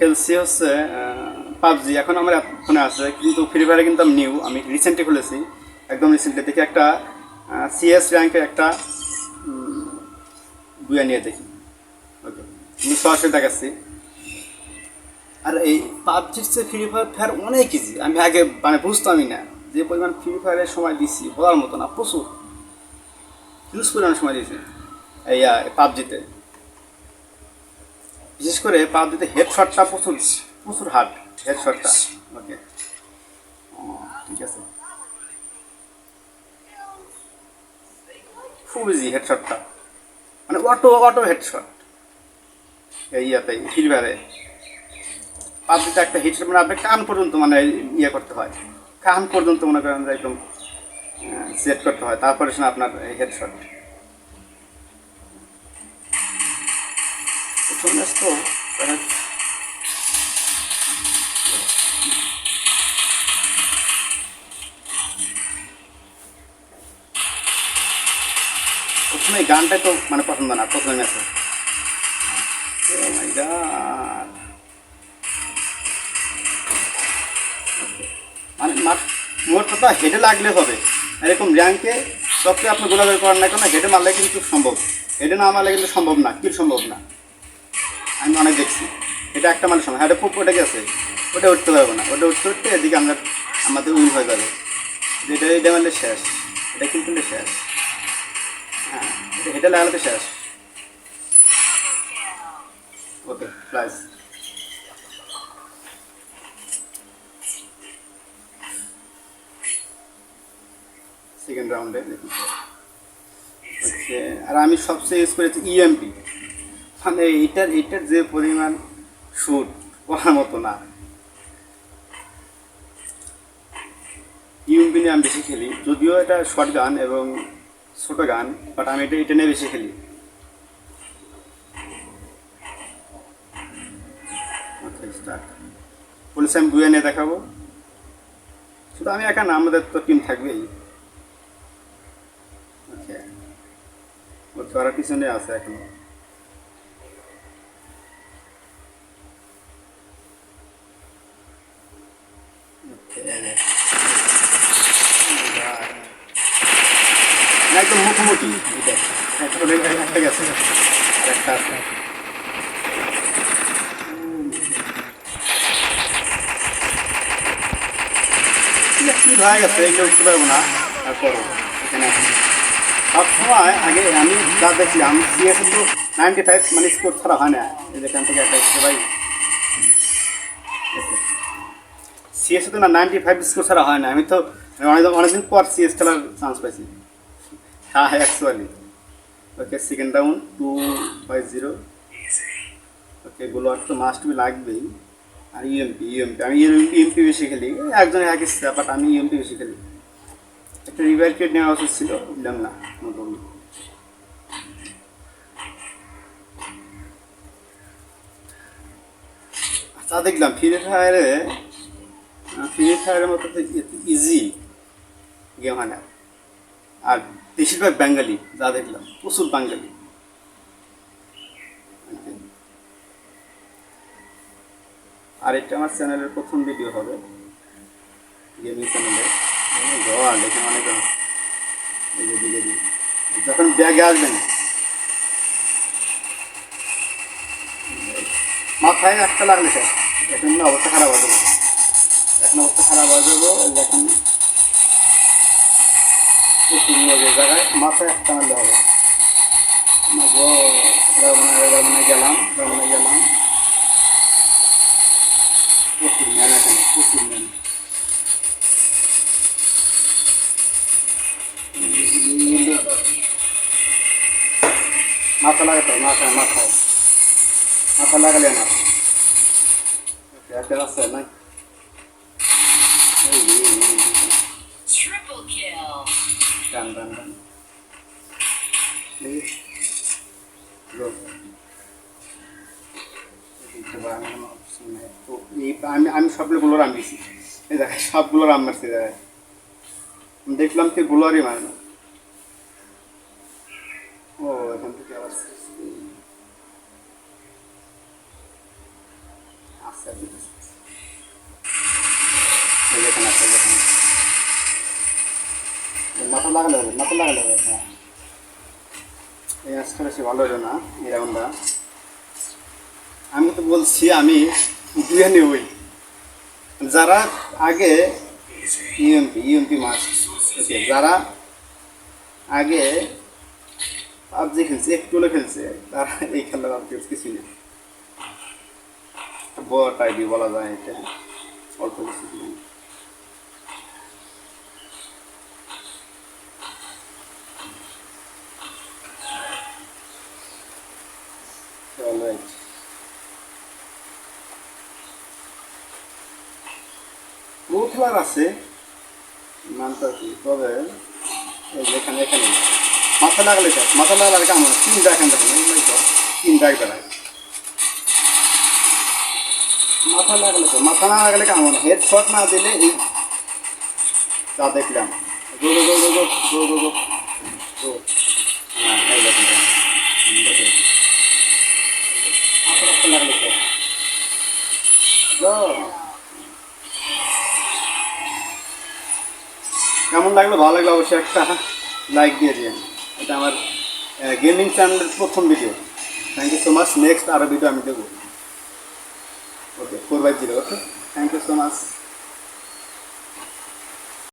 খেলছি হচ্ছে পাবজি। এখন আমার ফোনে আছে, কিন্তু ফ্রি ফায়ারে কিন্তু আমি নিউ আমি রিসেন্টলি খুলেছি। একদম রিসেন্টলি দেখি একটা সিএস র্যাঙ্কের একটা বুয়া নিয়ে দেখি। ওকে আমি সরাসরি দেখাচ্ছি। আর এই পাবজির চেয়ে ফ্রি ফায়ার ফায়ার অনেক ইজি আমি আগে মানে বুঝতামই না যে পরিমাণ ফ্রি ফায়ারের সময় দিচ্ছি বলার মতো না, প্রচুর। হিউজ পরিমাণ সময় দিয়েছি এই পাবজিতে। বিশেষ করে পাবজিতে হেডশটটা প্রচুর প্রচুর হার্ড হেডশটটা ওকে ঠিক আছে। খুব ইজি হেডশটটা মানে অটো অটো হেডশট এই ইয়াতে ফিলবারে পাবজিতে একটা হেডশট মানে আপনি কান পর্যন্ত মানে ইয়ে করতে হয়। কান পর্যন্ত মনে করেন একদম সেট করতে হয়। তারপরে শোনা আপনার হেডশট প্রথমে তো প্রথমে গানটাই তো মানে পছন্দ না প্রথমে ম্যাচে মানে মোট কথা হেডে লাগলে হবে এরকম র্যাঙ্কে সবকে আপনি গোলাগুলি করেন না কেন হেডে মারলে কিন্তু সম্ভব হেডে না মারলে কিন্তু সম্ভব না কি সম্ভব না আমি অনেক দেখছি। এটা একটা মানে সময় এটা খুব ওটা গেছে ওটা উঠতে পারব না। ওটা উঠতে উঠতে এদিকে আমরা, আমাদের উইন হয়ে যাবে। এটা এটা মানে শেষ। এটা কিন্তু শেষ। হ্যাঁ এটা হেঁটে লাগালে শেষ। ওকে, প্লাস। সেকেন্ড রাউন্ডে দেখি। আর আমি সবচেয়ে ইউজ করেছি ইএমপি মানে এটার এটার যে পরিমাণ শ্যুট করার মতো না। ইউএমপি নিয়ে আমি বেশি খেলি। যদিও এটা শর্ট গান এবং ছোট গান বাট আমি এটা এটা নিয়ে বেশি খেলি। পুলিশ আমি বুয়ে নিয়ে দেখাবো। শুধু আমি একা না, আমাদের তো টিম থাকবেই। ওর ধরার পিছনে আছে এখনও। Okay. না, একদম মুখোমুখি এটা একটা ওদের একটা গেছে আর একটা আছে কি হয়ে গেছে এগুলো উঠতে পারব না তারপর এখানে আছে। সব সময় আগে আমি যা দেখছি আমি সিএস তো নাইনটি ফাইভ মানে স্কোর ছাড়া হয় না এই যেখান থেকে একটা এসছে ভাই সিএস তো না নাইনটি ফাইভ স্কোর ছাড়া হয় না। আমি তো অনেক অনেকদিন পর সিএস খেলার চান্স পাইছি। হ্যাঁ হ্যাঁ actually okay second round two five zero okay গোলোয়ার তো মাস্ট বি লাগবেই। আর ইএমপি ইএমপি আমি ইএমপি বেশি খেলি। একজন এক বাট আমি ইএমপি বেশি খেলি। একটা রিভাইভ কেট নেওয়া উচিত ছিল দিলাম না নতুন তা দেখলাম ফ্রি ফায়ারে ফ্রি ফায়ারের মতো ইজি গেম হয় না। আর বেশিরভাগ বাঙালি যা দেখলাম, প্রচুর বাঙালি আর এটা আমার চ্যানেলের প্রথম ভিডিও হবে। গেমিং চ্যানেলে জল এখানে অনেক। যখন ব্যাগে আসবেন, মাথায় একটা লাগলে স্যার এখন অবস্থা খারাপ হয়ে এখন অবস্থা খারাপ হয়ে যাব যখন প্রচুর নিয়ে যে জায়গায় মাথায় একটা মারলে হবে না গো রমনা রমনা গেলাম রমনা গেলাম প্রচুর ম্যান এখানে প্রচুর ম্যান মাথা লাগাতে হবে মাথায় মাথায় মাথা লাগালে না একটা আছে না এই, এই, এই, এই। Triple kill. Run, run, run. Please. Go. তো এই আমি আমি সবগুলো রাম দিছি এই দেখায় সবগুলো রাম মারছি দেখায় দেখলাম কি গুলোরই মারে না ও এখান থেকে আবার আচ্ছা লাগালে হবে মাথা লাগালে। হবে হ্যাঁ এই ম্যাচটা বেশি ভালো হলো না রাউন্ডটা। আমি তো বলছি, আমি দুয়ে নেবই যারা আগে ইউএমপি ইউএমপি মাস যারা আগে পাবজি খেলছে, একটু হলে খেলছে, তারা এই খেলা পাবজি কিছু না বট আইডি বলা যায় এটা, অল্প কিছু বহু আছে মানতে কি? তবে এখানে এখানে। মাথা লাগালে তো মাথা লাগালে কেমন? তিনটা এখান থেকে তো। তিনটা বেড়ায় মাথা লাগালে তো, মাথা না লাগালে কেমন? হেড শট না দিলে এই যা দেখলাম। গো হ্যাঁ তো। কেমন লাগল? ভালো লাগল অবশ্যই একটা লাইক দিয়ে দিন এটা আমার গেমিং চ্যানেলের প্রথম video thank you so much next আরও ভিডিও আমি দেবো। Okay four by zero okay thank you so much